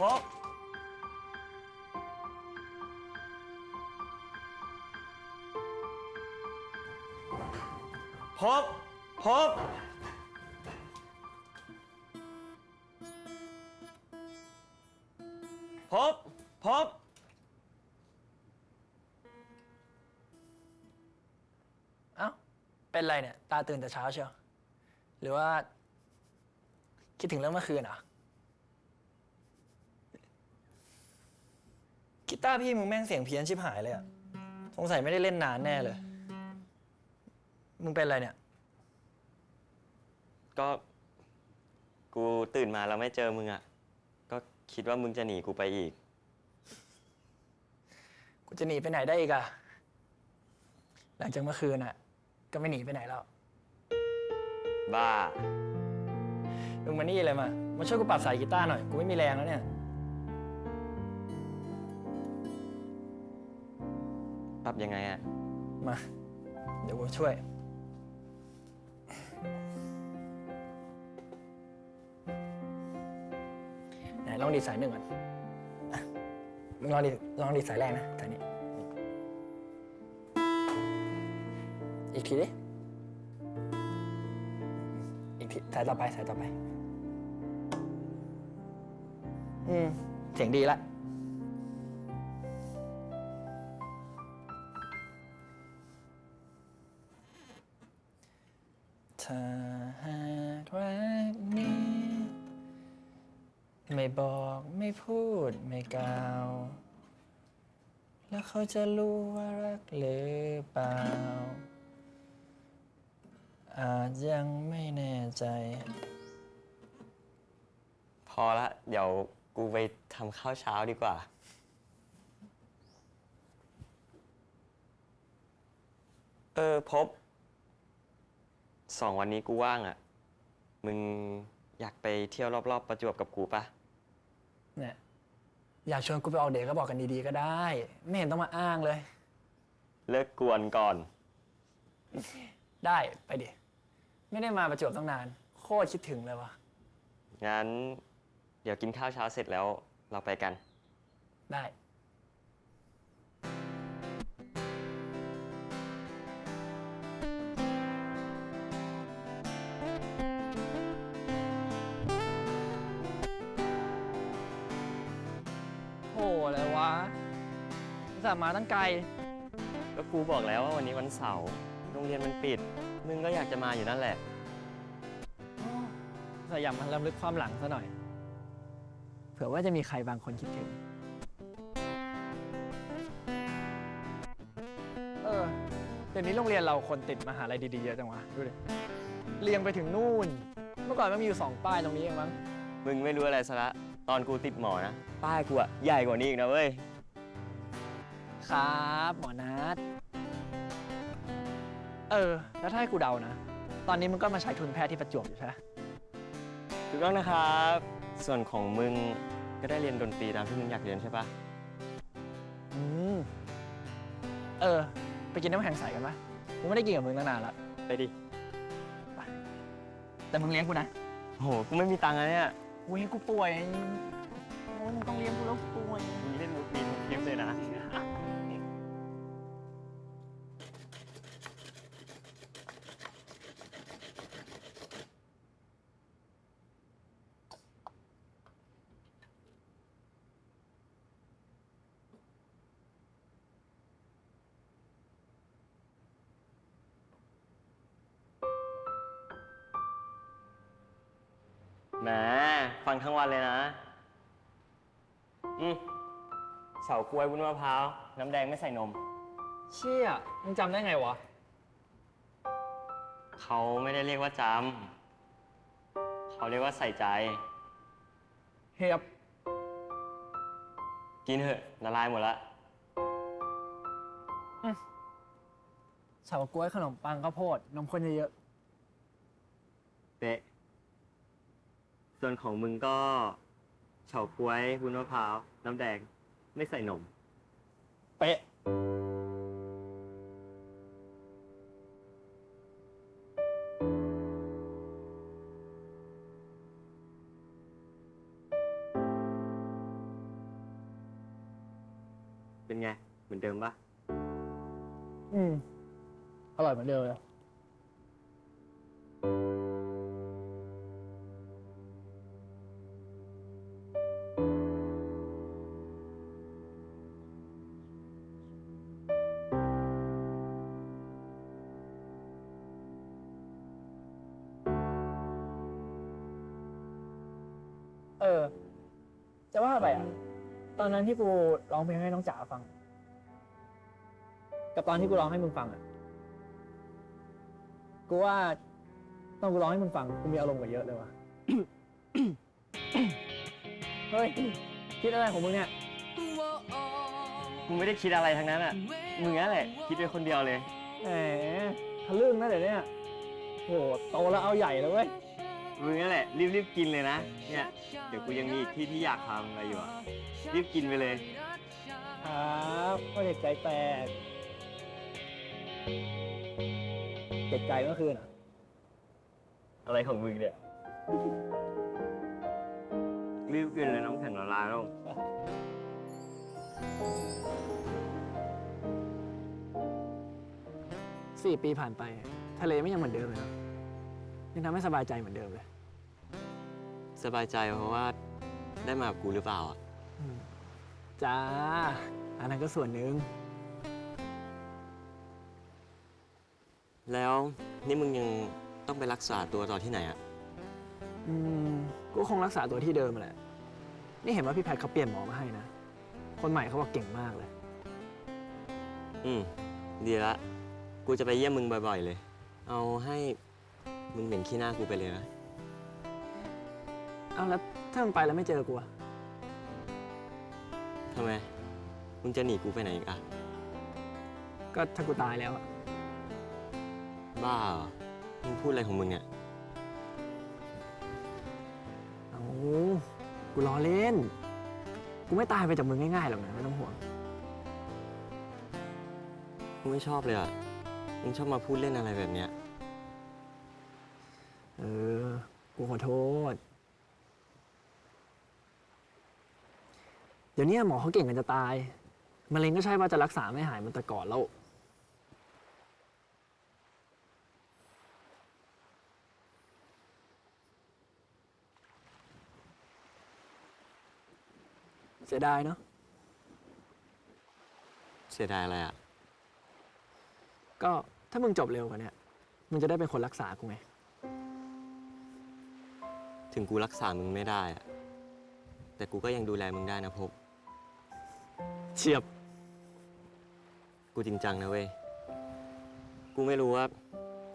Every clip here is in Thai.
บพบพบพบพบเอ้า เป็นไรเนี่ย ตาตื่นแต่เช้าเชียว หรือว่า คิดถึงเรื่องเมื่อคืนเหรอ กีตาร์พี่มึงแม่งเสียงเพี้ยนชิบหายเลยอะสงสัยไม่ได้เล่นนานแน่เลย มึงเป็นอะไรเนี่ย ก็กูตื่นมาแล้วไม่เจอมึงอะ ก็คิดว่ามึงจะหนีกูไปอีก กูจะหนีไปไหนได้อีกอะหลังจากเมื่อคืนอะก็ไม่หนีไปไหนแล้ว บ้า มึงมานี่เลยมา มาช่วยกูปรับสายกีตาร์หน่อย กูไม่มีแรงแล้วเนี่ย ปรับยังไงอะมา เดี๋ยวกูช่วย ไหนลองดีดสายหนึ่งก่อนอะมึงลองดีดลองดีดสายแรกนะสายนี้ อีกทีดิ อีกทีสายต่อไปสายต่อไป อืม เสียงดีละ เขาจะรู้ว่ารักหรือเปล่า อาจยังไม่แน่ใจ พอละ เดี๋ยวกูไปทำข้าวเช้าดีกว่า เออพบ สองวันนี้กูว่างอะ มึงอยากไปเที่ยวรอบ ๆ ประจวบกับกูปะเนี่ย อยากชวนกูไปออกเดทก็บอกกันดีๆก็ได้ ไม่เห็นต้องมาอ้างเลย เลิกกวนก่อน ได้ไปดิ ไม่ได้มาประจวบตั้งนาน โคตรคิดถึงเลยวะงั้น เดี๋ยวกินข้าวเช้าเสร็จแล้วเราไปกัน ได้ สาห์มาตั้งไกล ก็กูบอกแล้วว่าวันนี้วันเสาร์โรงเรียนมันปิด มึงก็อยากจะมาอยู่นั่นแหละสยามมันลำลึกความหลังซะหน่อย เผื่อว่าจะมีใครบางคนคิดถึง เออ เดี๋ยวนี้โรงเรียนเราคนติดมหาลัยดีๆเยอะจังวะ ดูดิ เรียงไปถึงนู่น เมื่อก่อนมันมีอยู่สองป้ายตรงนี้เองมั้ง มึงไม่รู้อะไรซะละ ตอนกูติดหมอนะ ป้ายกูอะใหญ่กว่านี้อีกนะเว้ย ครับหมอนัทเออ แล้วถ้าให้กูเดานะ ตอนนี้มึงก็มาใช้ทุนแพทย์ที่ประจวบอยู่ใช่ไหมถูกต้องนะครับ ส่วนของมึงก็ได้เรียนดนตรีตามที่มึงอยากเรียนใช่ปะอืม เออ ไปกินน้ำแข็งใสกันปะกูไม่ได้กินกับมึงตั้งนานละไปดิ แต่มึงเลี้ยงกูนะโห กูไม่มีตังค์อะเนี่ยอุ้ยกูป่วยโอ้ยมึงต้องเลี้ยงกูแล้วกูป่วย แหมฟังทั้งวันเลยนะ อืมเฉากล้วยวุ้นมะพร้าว น้ำแดงไม่ใส่นม เชี่ยมึงจำได้ไงวะ เขาไม่ได้เรียกว่าจำ เขาเรียกว่าใส่ใจ เฮียบกินเถอะละลายหมดละ เฉาก๊วยขนมปังข้าวโพดนมข้นเยอะเป๊ะ ส่วนของมึงก็เฉาก๊วยวุ้นมะพร้าวน้ำแดงไม่ใส่นม เป๊ะ ว่าไปอะ ตอนนั้นที่กูร้องเพลงให้น้องจ๋าฟัง กับตอนที่กูร้องให้มึงฟังอะ กูว่าตอนกูร้องให้มึงฟังกูมีอารมณ์กว่าเยอะเลยว่ะ เฮ้ย คิดอะไรของมึงเนี่ย กูไม่ได้คิดอะไรทั้งนั้นอะ มึงนั่นแหละ คิดไปคนเดียวเลย แหมทะลึ่งนะเดี๋ยวเนี้โหโตแล้วเอาใหญ่เลยเว้ย มึงนั่นแหละรีบๆกินเลยนะ เนี่ย เดี๋ยวกูยังมีอีกที่ที่อยากทำอะไรอยู่อะรีบกินไปเลย ครับพ่อเด็กใจแตกเจ็บใจเมื่อคืนอะอะไรของมึงเนี่ย รีบกินเลยน้ำแข็งละลายแล้วสี่ปีผ่านไป ทะเลไม่ยังเหมือนเดิมเลยนะยังทำให้สบายใจเหมือนเดิมเลย สบายใจเพราะว่าได้มากับกูหรือเปล่าอะอืมจ้า อันนั้นก็ส่วนหนึ่งแล้วนี่มึงยังต้องไปรักษาตัวต่อที่ไหนอะอืมก็คงรักษาตัวที่เดิมแหละ นี่เห็นว่าพี่แพทย์เขาเปลี่ยนหมอมาให้นะ คนใหม่เขาบอกเก่งมากเลย อืม ดีละ กูจะไปเยี่ยมมึงบ่อยๆเลย เอาให้มึงเหม็นขี้หน้ากูไปเลยนะ เอาแล้วถ้ามึงไปแล้วไม่เจอกูอะทำไม มึงจะหนีกูไปไหนอีกอะก็ถ้ากูตายแล้วอะบ้าเหรอมึงพูดอะไรของมึงเนี่ย เอากูล้อเล่น กูไม่ตายไปจากมึงง่ายๆหรอกนะไม่ต้องห่วงกูไม่ชอบเลยอะมึงชอบมาพูดเล่นอะไรแบบเนี้ย เออ กูขอโทษ ดี๋ยวนี้หมอเขาเก่งกันจะตายมะเร็งก็ใช่ว่าจะรักษาไม่หายเหมันแต่ก่อนแล้ว เสียดายเนาะเสียดายอะไรอะ ก็ถ้ามึงจบเร็วกว่าเนี้ยมึงจะได้เป็นคนรักษากูไง ถึงกูรักษามึงไม่ได้อะ แต่กูก็ยังดูแลมึงได้นะพบ เฉียบ กูจริงจังนะเว้ย กูไม่รู้ว่า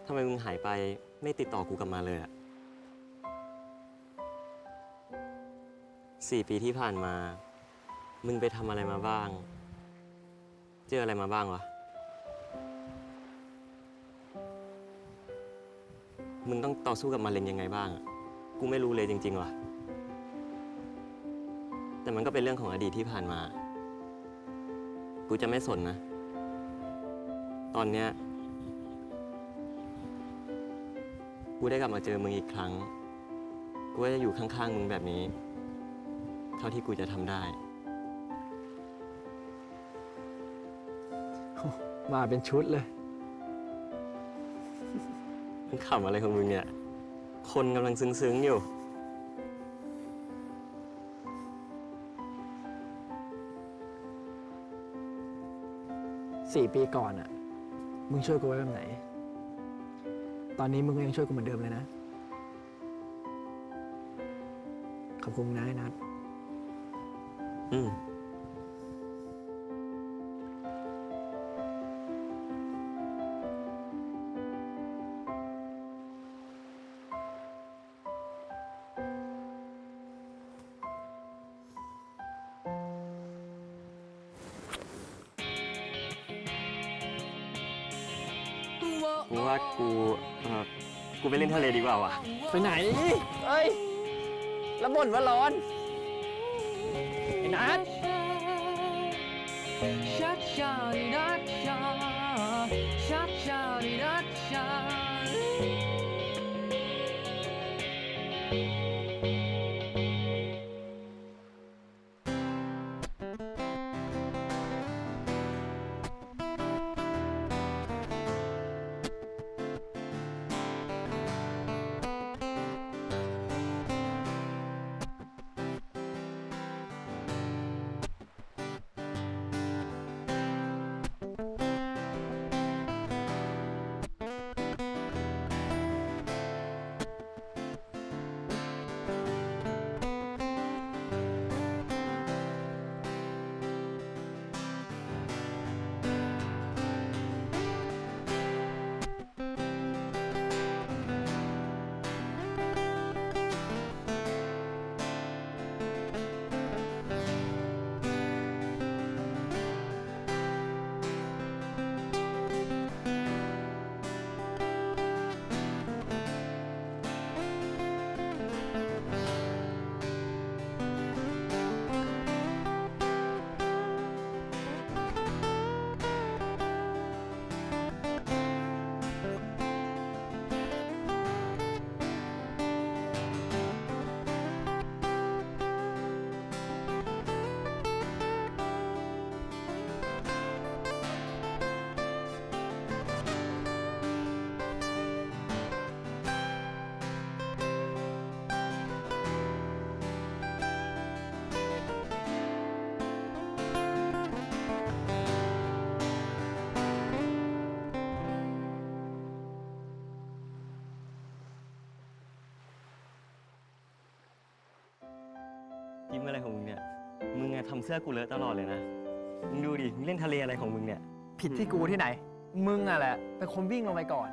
ทำไมมึงหายไปไม่ติดต่อกูกลับมาเลยอะสี่ปีที่ผ่านมา มึงไปทำอะไรมาบ้าง เจออะไรมาบ้างวะ มึงต้องต่อสู้กับมะเร็งยังไงบ้างอะกูไม่รู้เลยจริงๆว่ะ แต่มันก็เป็นเรื่องของอดีตที่ผ่านมา กูจะไม่สนนะ ตอนเนี้ยกูได้กลับมาเจอมึงอีกครั้ง กูก็จะอยู่ข้างๆมึงแบบนี้ เท่าที่กูจะทำได้ มาเป็นชุดเลย มึงขำอะไรของมึงเนี่ย คนกำลังซึ้งๆอยู่ สี่ปีก่อนอะมึงช่วยกูไว้แบบไหน ตอนนี้มึงก็ยังช่วยกูเหมือนเดิมเลยนะ ขอบคุณนะไอ้นัท อืม ไปไหน เอ้ย แล้วบ่นว่าร้อน ยิ้มอะไรของมึงเนี่ย มึงอะทำเสื้อกูเลอะตลอดเลยนะ มึงดูดิ มึงเล่นทะเลอะไรของมึงเนี่ย ผิดที่กูที่ไหน มึงอะแหละเป็นคนวิ่งลงไปก่อน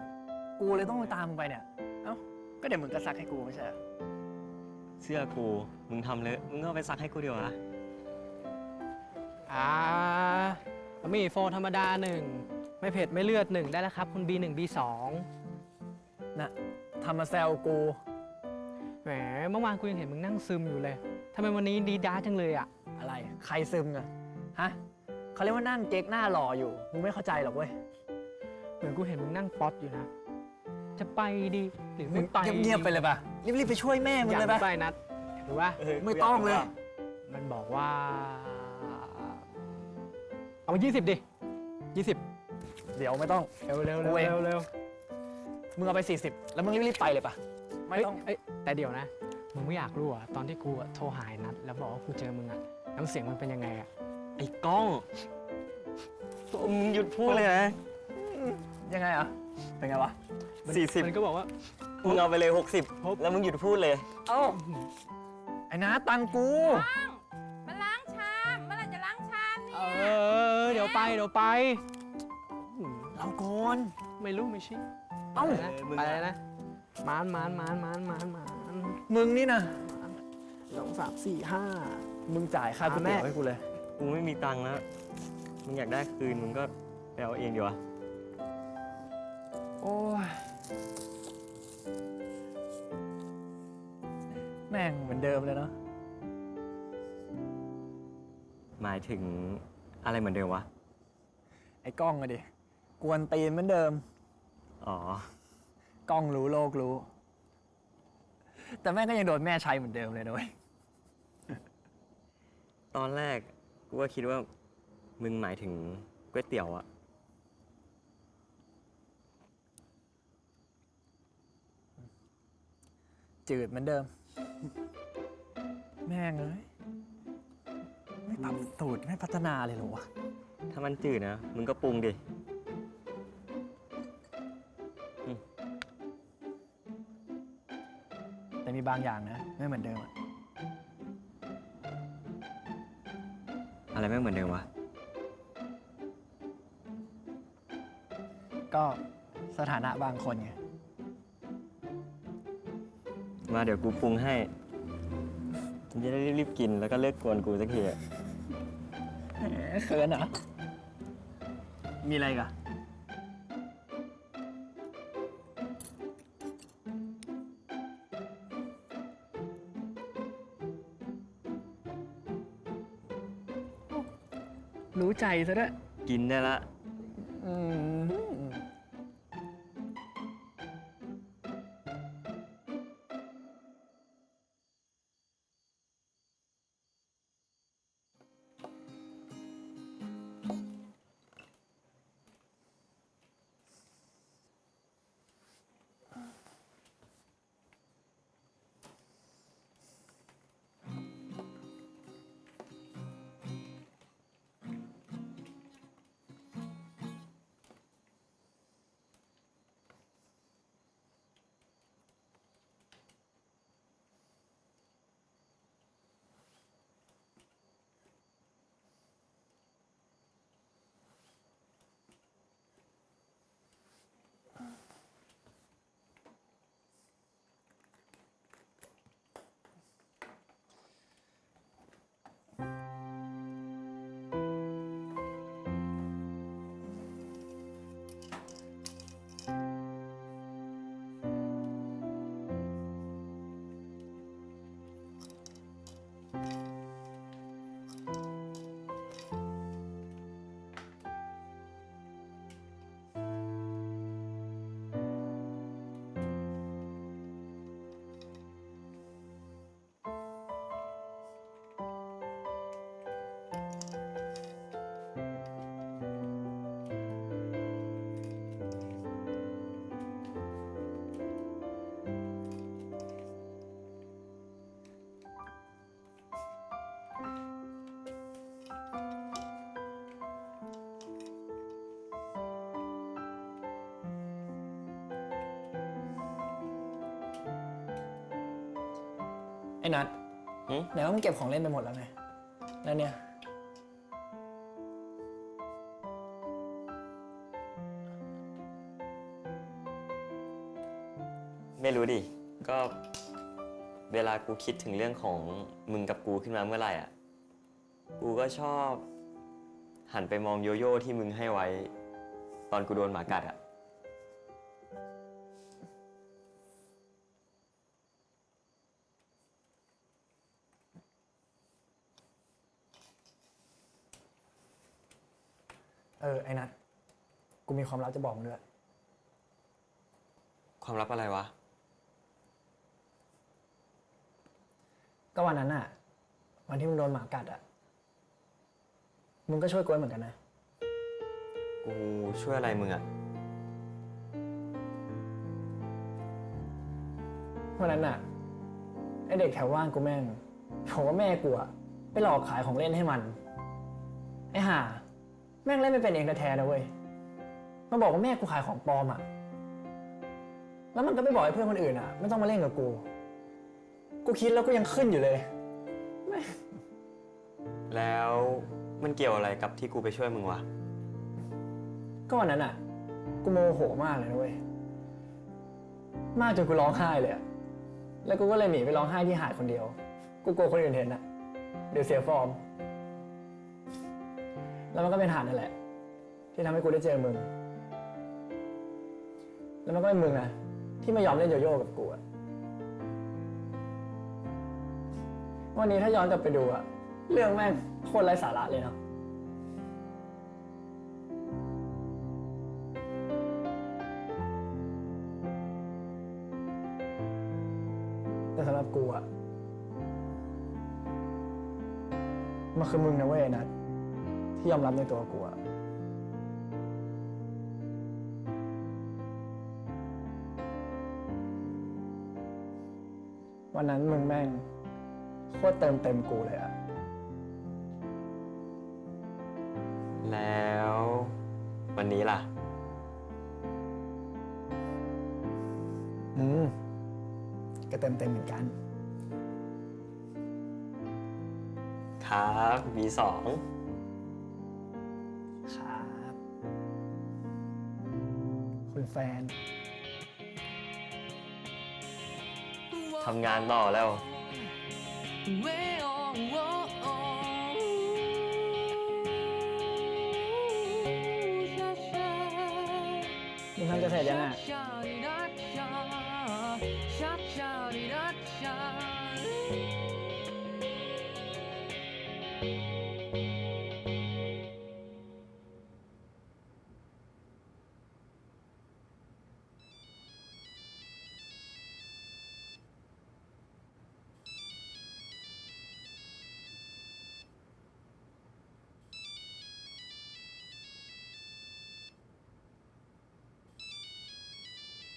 กูเลยต้องตามมึงไปเนี่ย เอ้า ก็เดี๋ยวมึงก็ซักให้กูไม่ใช่เหรอเสื้อกู มึงทำเลอะ มึงก็เอาไปซักให้กูเดียวนะอ่าบะหมี่โฟธรรมดาหนึ่งไม่เผ็ดไม่เลือดหนึ่งได้แล้วครับ คุณ B1 B2 นะทำมาแซวกู แหมเมื่อวานกูยังเห็นมึงนั่งซึมอยู่เลย ทำไมวันนี้ดีด้าจังเลยอะ อะไร ใครซึมอะฮะเขาเรียกว่านั่งเก๊กหน้าหล่ออยู่ มึงไม่เข้าใจหรอกเว้ย เหมือนกูเห็นมึงนั่งป๊อตอยู่นะ จะไปดีหรือมึไม่งไปเงียบๆไปเลยป่ะ รีบๆไปช่วยแม่มึองยากเลยไม่ป่ะ ไปนัดหรือว่าไม่ต้องเลย มันบอกว่า เอามา20ดิ20เดี๋ยวไม่ต้อง เร็วเร็วกูเร็วเองเร็วเร็วมึงเอาไป 40 แล้วมึงรีบๆไปเลยป่ะ ไม่ต้องเอ้ยแต่เดี๋ยวนะ มึงไม่อยากรู้เหรอะตอนที่กูอะโทรหายนัด แล้วบอกว่ากูเจอมึงอะน้ำเสียงมันเป็นยังไงอะไอ้กล้องมึงหยุดพูดเลยนะยังไงอะเป็นไงวะสี่สิบมันก็บอกว่า มึงเอาไปเลยหกสิบแล้วมึงหยุดพูดเลย เอ้าไอ้น้าตังกูมาล้างชามเมื่อไหรจะล้างชามเนี่เอยอ เดี๋ยวไปเดี๋ยวไปเราโกนไม่รู้ไม่ชี้เอ้าอะไรนะเออมึงอะไรอะนะมานมานมานมานมานมาน มึงนี่นะสองสามสี่ห้ามึงจ่ายค่าก๋วยเตี๋ยวให้กูเลย กูไม่มีตังค์แล้ว มึงอยากได้คืนมึงก็ไปเอาเองดีวะโอ้ยแม่งเหมือนเดิมเลยเนาะหมายถึงอะไรเหมือนเดิมวะ ไอ้กล้องอะดิ กวนตีนเหมือนเดิม อ๋อ กล้องรู้โลกรู้ แต่แม่งก็ยังโดนแม่ใช้เหมือนเดิมเลยนะเว้ยตอนแรกกูก็คิดว่ามึงหมายถึงก๋วยเตี๋ยวอะจืดเหมือนเดิม แม่งเลยไม่ปรับสูตรไม่พัฒนาเลยเหรอวะ ถ้ามันจืดนะ มึงก็ปรุงดิ มีบางอย่างนะ ไม่เหมือนเดิมอะอะไรไม่เหมือนเดิมวะ ก็สถานะบางคนไง มาเดี๋ยวกูปรุงให้มึงจะได้รีบๆกินแล้วก็เลิกกวนกูสักทีอะ เขินเหรอ มีอะไรอีกันรู้ ใจซะด้วยกินได้ละ อืม ไอ้นัทหึ ไหนว่ามึงเก็บของเล่นไปหมดแล้วไง แล้วเนี่ย ไม่รู้ดิ ก็เวลากูคิดถึงเรื่องของมึงกับกูขึ้นมาเมื่อไหร่อะ กูก็ชอบ หันไปมองโยโย่ที่มึงให้ไว้ ตอนกูโดนหมากัดอะ มีความลับจะบอกมึงด้วย ความลับอะไรวะ ก็วันนั้นอะวันที่มึงโดนหมากัดอะมึงก็ช่วยกล้วยเหมือนกันนะ กูช่วยอะไรมึงอะวันนั้นอะไอเด็กแถวว่างกูแม่งบอกว่าแม่กูอะไปหลอกขายของเล่นให้มัน ไอห่า แม่งเล่นไม่เป็นเองแท้ๆนะเว้ย มันบอกว่าแม่กูขายของปลอมอะแล้วมันก็ไปบอกให้เพื่อนคนอื่นอะไม่ต้องมาเล่นกับกู กูคิดแล้วก็ยังขึ้นอยู่เลยแล้วมันเกี่ยวอะไรกับที่กูไปช่วยมึงวะ ก็วันนั้นอะกูโมโหมากเลยนะเว้ย มากจนกูร้องไห้เลยอะแล้วกูก็เลยหนีไปร้องไห้ที่หาดคนเดียว กูกลัวคนอื่นเห็นอะเดี๋ยวเสียฟอร์ม แล้วมันก็เป็นหาดนั่นแหละ ที่ทำให้กูได้เจอมึง แล้วมันก็เป็นมึงอะที่ไม่ยอมเล่นโยโย่กับกูอะวันนี้ถ้าย้อนกลับไปดูอะเรื่องแม่งโคตรไร้สาระเลยเนาะแต่สำหรับกูอะมันคือมึงนะเว้ยนัดที่ยอมรับในตัวกูอะ วันนั้นมึงแม่งโคตรเติมเต็มกูเลยอะแล้ว วันนี้ล่ะ อืม ก็เต็มเต็มเหมือนกัน ครับ V2 ครับ คุณแฟน ทำงานต่อแล้ว มึงทำจะเสร็จยังอะ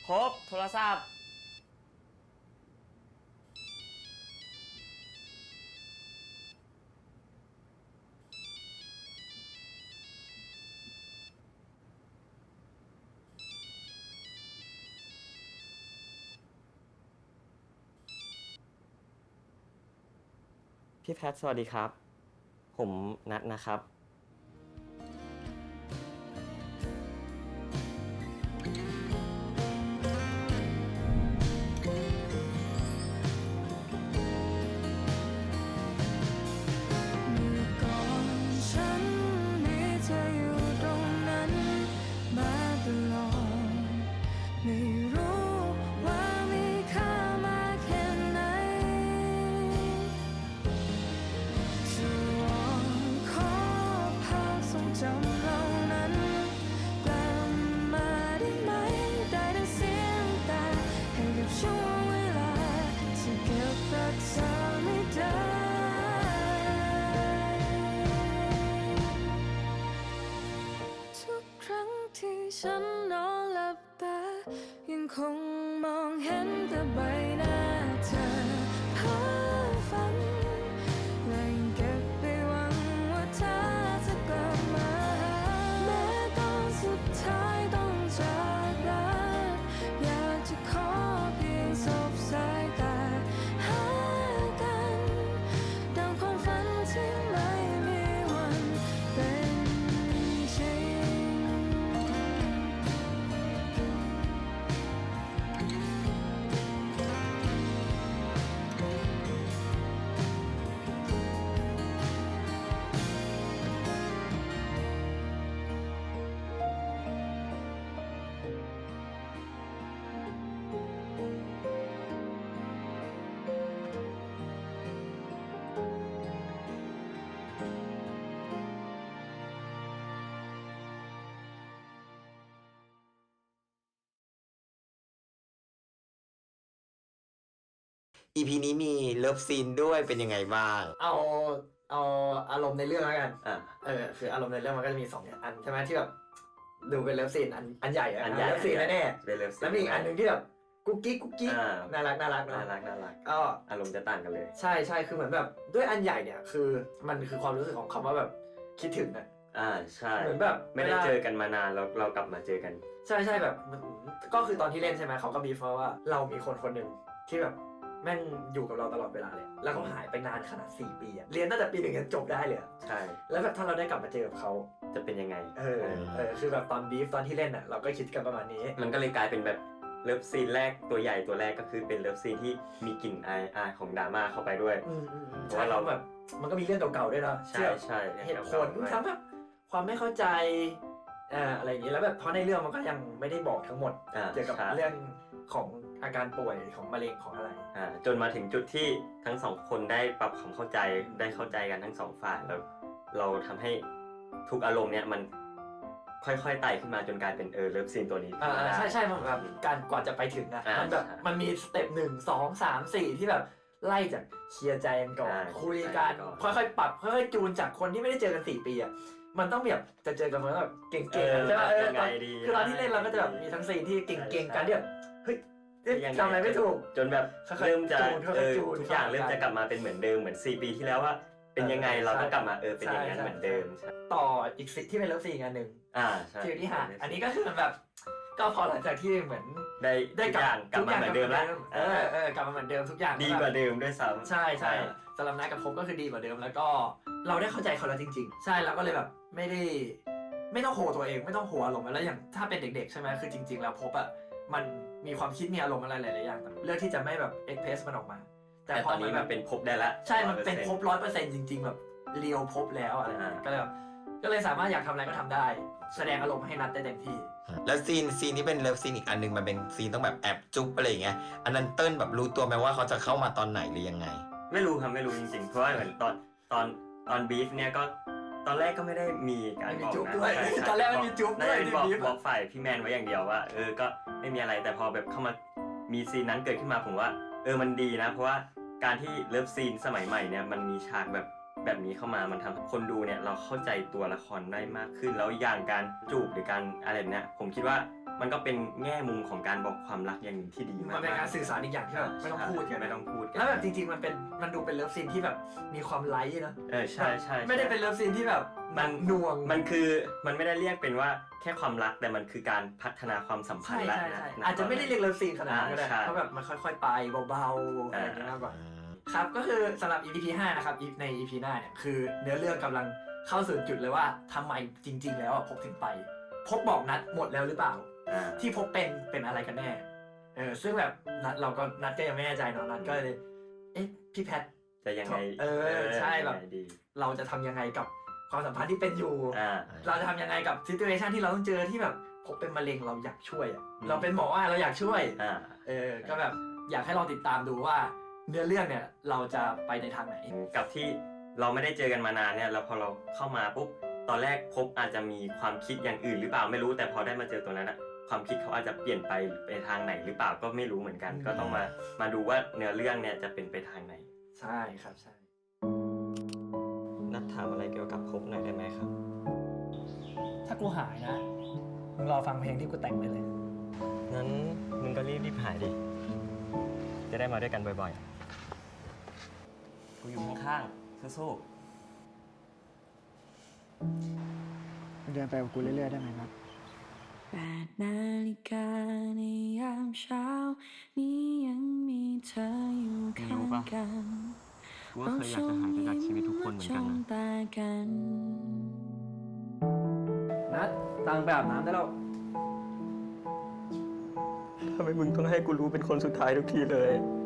พบโทรศัพท์ พี่แพทสวัสดีครับ ผมนัทนะครับ จำเหล่านั้นกลับมาได้ไหมได้แต่เสียงแต่ให้กับช่วงเวลาที่เก็บรักษาไม่ได้ทุกครั้งที่ฉันนอนหลับตายังคง EP นี้มีเลิฟซีนด้วยเป็นยังไงบ้าง เอาเอาอารมณ์ในเรื่องแล้วกัน อะ เออคืออารมณ์ในเรื่องมันก็จะมีสองอันใช่ไหมที่แบบดูเป็นเลิฟซีนอันอันใหญ่อะอันใหญ่ เลิฟซีนแน่เป็นเลิฟๆซีนแล้วมีอีกอันหนึ่งที่แบบกุ๊กกิ๊กกุ๊กกิ๊กอ่าน่ารักน่ารักน่าเนาะรักน่ารักก็ อารมณ์จะต่างกันเลย ใช่ใช่คือเหมือนแบบด้วยอันใหญ่เนี่ยคือมันคือความรู้สึกของคำว่าแบบคิดถึงอะอ่าใช่ เหมือนแบบไม่ได้วลาเจอกันมานานแล้วเรากลับมาเจอกัน ใช่ใช่แบบมันก็คือตอนที่เล่นใช่ไหมเขาก็มีเพราะว่าเรามีคนคนหนึ่งที่แบบ แม่งอยู่กับเราตลอดเวลาเลย แล้วเขาหายไปนานขนาด 4 ปีอะเรียนตั้งแต่ปีหนึ่งจนจบได้เลยอะใช่ แล้วแบบถ้าเราได้กลับมาเจอกับเขาจะเป็นยังไง เออเออคือแบบตอนบีฟตอนที่เล่นอะเราก็คิดกันประมาณนี้ มันก็เลยกลายเป็นแบบเลิฟซีนแรกตัวใหญ่ตัวแรกก็คือเป็นเลิฟซีนที่มีกลิ่นอายอายของดราม่าเข้าไปด้วยอืมอืมอืมเพราะว่าเราใช่แบบมันก็มีเรื่องเก่าๆด้วยเนาะใช่ที่แบบใช่เหตุผลทั้งแบบความไม่เข้าใจเอ่ออะไรอย่างนี้แล้วแบบเพราะในเรื่องมันก็ยังไม่ได้บอกทั้งหมดอ่าเกี่ยวกับใช่เรื่องของ อาการป่วยของมะเร็งของอะไร อ่าจนมาถึงจุดที่ทั้งสองคนได้ปรับความเข้าใจได้เข้าใจกันทั้งสองฝ่ายแล้วเราทำให้ทุกอารมณ์เนี่ยมันค่อยๆไต่ขึ้นมาจนกลายเป็นเออเลิฟซีนตัวนี้อ่าขึ้นมาได้ใช่ใช่มันแบบการกว่าจะไปถึงอะอ่ามัมันแบบใช่มันมีสเต็ปหนึ่งสองสามสี่ที่แบบไล่จากเคลียร์ใจกันก่อนใช่คุยกันเคลียร์ใจก่อนค่อยๆปรับค่อยๆจูนจากคนที่ไม่ได้เจอกันสี่ปีอะมันต้องแบบจะเจอกันมันต้องแบบเก่งๆอะใช่ไหมเออยังตไงอนดีคือตอนที่เล่นเราก็จะแบบมีทั้งซีนที่เก่งๆกันที่แบบเฮ้ ยเอ๊ะยังงทำอะไรไม่ถูกจนแบบค่อยๆเริ่มจะจูนค่อยๆเออจูนทุกอย่างเข้าหาเริ่มกันจะกลับมาเป็นเหมือนเดิมเหมือน 4 ปีที่แล้วว่า เป็นยังไงเออเราก็ใช่กลับมาเออเป็นอย่างนั้นใช่เหมือนเดิมใช่ต่ออีกสิที่เป็นเลิฟซีนอันหนึ่งอ่าใช่ที่อยู่ที่หาดอันนี้ก็คือแบบ ก็พอหลังจากที่เหมือนได้ได้ทุกอย่างกลับมาเหมือนเดิมแล้วเออเออกลับมาเหมือนเดิมทุกอย่างดีกว่าเดิมด้วยซ้ำใช่ใช่สำหรับนัดกับพบก็คือดีกว่าเดิมแล้วก็เราได้เข้าใจเขาแล้วจริง ๆ ใช่เราก็เลยแบบไม่ได้ไม่ต้องโหตัวเองไม่ต้องโหอารมณ์แล้วอย่างถ้าเป็นเด็กๆใช่ไหมคือจริง ๆ แล้วพบอะมัน มีความคิดมีอารมณ์อะไรหลายๆอย่างแต่เลือกที่จะไม่แบบเอ็กเพรสมันออกมา แต่ตอนนี้มันเป็นพบได้แล้วใช่มันเป็น100%พบร้อยเปอร์เซ็นต์จริง ๆ แบบเรียวพบแล้วอะไรอย่างเงี้ยอ่าก็เลยแบบก็เลยสามารถอยากทำอะไรก็ทำได้ แสดงอารมณ์ให้นัดได้เต็มที่ แล้วซีนซีนที่เป็นเลิฟซีนอีกอันหนึงมันเป็นซีนต้องแบบแอบจุ๊บอะไรอย่างเงี้ยอันนั้นเติ้ลแบบรู้ตัวไหมว่าเขาจะเข้ามาตอนไหนหรือยังไง ไม่รู้ครับไม่รู้จริงๆเพราะว่าเหมือนตอนตอนตอนบีฟเนี่ยก็ ตอนแรกก็ไม่ได้มีการไม่มีบอกจุ๊บนะด้วยใช่ใช่ตอนแรกไม่มีจุ๊บด้วยน่าจะเป็นบอกที่บีฟอะบอกฝ่ายพี่แมนไว้อย่างเดียวว่า เออก็ไม่มีอะไรแต่พอแบบเข้ามามีซีนนั้นเกิดขึ้นมาผมว่า เออมันดีนะ เพราะว่าการที่เลิฟซีนสมัยใหม่เนี่ยมันมีฉากแบบแบบนี้เข้ามามันทำให้คนดูเนี่ยเราเข้าใจตัวละครได้มากขึ้น แล้วอย่างการจูบหรือการอะไรแบบเนี้ยผมคิดว่า มันก็เป็นแง่มุมของการบอกความรักอย่างหนึ่งที่ดีมากมันเป็นการสื่อสารอีกอย่างที่แบบไม่ต้องพูดกันไม่ต้องพูดกันแล้วแบบจริง ๆ มันเป็นมันดูเป็นเลิฟซีนที่แบบมีความไลท์นะเออใช่ใช่ไม่ได้เป็นเลิฟซีนที่แบบหนักหน่วงมันคือมันไม่ได้เรียกเป็นว่าแค่ความรักแต่มันคือการพัฒนาความสัมพันใช่ธ์แล้วใช่นะใช่นอาจจะไม่ได้เรียกเลิฟซีนขนาดนั้นก็ได้อ่าใช่เพราะแบบมันค่อย ๆ ไปเบาๆอะไรอย่างเงี้ยมากกว่าครับก็คือสำหรับ EP ที่5นะครับใน EP หน้าเนี่ยคือเนื้อเรื่องกำลังเข้าสู่จุดเลยว่าทำไมจริง ๆ แล้วอะพบถึงไปพบบอกนัดหมดแล้วหรือเปล่าอ่า ที่พบเป็นเป็นอะไรกันแน่เออซึ่งแบบนัดเราก็นัดก็ยังไม่แน่ใจเนาะนัดก็เลยเอ๊ะพี่แพทจะยังไงเออใช่แบบยังไงดีเราจะทำยังไงกับความสัมพันธ์ที่เป็นอยู่อ่าเราจะทำยังไงกับซิ t u เ t ชันที่เราต้องเจอที่แบบพบเป็นมะเร็งเราอยากช่วยอะอืมเราเป็นหมออะเราอยากช่วยอ่าเออก็แบบอยากให้ลองติดตามดูว่าเนื้อเรื่องเนี่ยเราจะไปในทางไหน กับที่เราไม่ได้เจอกันมานานเนี่ยแล้วพอเราเข้ามาปุ๊บตอนแรกพบอาจจะมีความคิดอย่างอื่นหรือเปล่าไม่รู้แต่พอได้มาเจอตัวนั้นอะ ความคิดเขาอาจจะเปลี่ยนไปไปทางไหนหรือเปล่าก็ไม่รู้เหมือนกันอืมก็ต้องมามาดูว่าเนื้อเรื่องเนี่ยจะเป็นไปทางไหน ใช่ครับใช่นัดถามอะไรเกี่ยวกับพบหน่อยได้ไหมครับ ถ้ากูหายนะมึงรอฟังเพลงที่กูแต่งได้เลย งั้นมึงก็รีบรีบหายดิ จะได้มาด้วยกันบ่อยๆ กูอยู่ข้างๆสู้เดินไปกับกูเรื่อยๆได้ไหมครับ แปดนาฬิกาในยามเช้า นี้ยังมีเธออยู่ข้างกันๆกูก็เคยอยากจะหายไปจากชีวิตทุกคนเหมือนกันจ้องนะตากันนัดตังไปอาบน้ำได้แล้วทำไมมึงต้องให้กูรู้เป็นคนสุดท้ายทุกทีเลยก